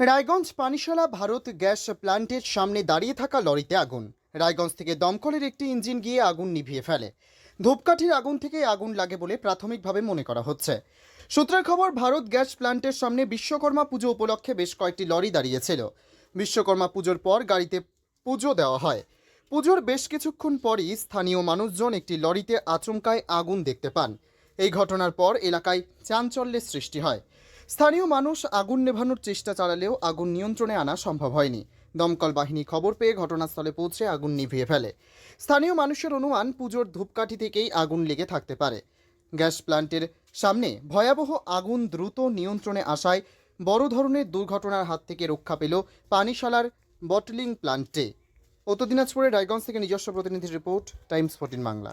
Raiganj Panishala Bharat gas প্ল্যান্টের সামনে দাঁড়িয়ে থাকা লরিতে আগুন। রায়গঞ্জ থেকে দমকলের একটি ইঞ্জিন গিয়ে আগুন নিভিয়ে ফেলে। ধূপকাঠির আগুন থেকে আগুন লাগে বলে প্রাথমিকভাবে মনে করা হচ্ছে। সূত্রের খবর, ভারত গ্যাস প্ল্যান্টের সামনে বিশ্বকর্মা পুজো উপলক্ষে বেশ কয়েকটি লরি দাঁড়িয়েছিল। বিশ্বকর্মা পুজোর পর গাড়িতে পুজো দেওয়া হয়। পুজোর বেশ কিছুক্ষণ পরই স্থানীয় মানুষজন একটি লরিতে আচমকায় আগুন দেখতে পান। এই ঘটনার পর এলাকায় চাঞ্চল্যের সৃষ্টি হয়। স্থানীয় মানুষ আগুন নেভানোর চেষ্টা চালালেও আগুন নিয়ন্ত্রণে আনা সম্ভব হয়নি। দমকল বাহিনী খবর পেয়ে ঘটনাস্থলে পৌঁছে আগুন নিভিয়ে ফেলে। স্থানীয় মানুষের অনুমান, পুজোর ধূপকাঠি থেকেই আগুন লেগে থাকতে পারে। গ্যাস প্ল্যান্টের সামনে ভয়াবহ আগুন দ্রুত নিয়ন্ত্রণে আসায় বড় ধরনের দুর্ঘটনার হাত থেকে রক্ষা পেল পানিশালার বটলিং প্ল্যান্টে উত্তর দিনাজপুরের রায়গঞ্জ থেকে নিজস্ব প্রতিনিধির report, Times fourteen Bangla.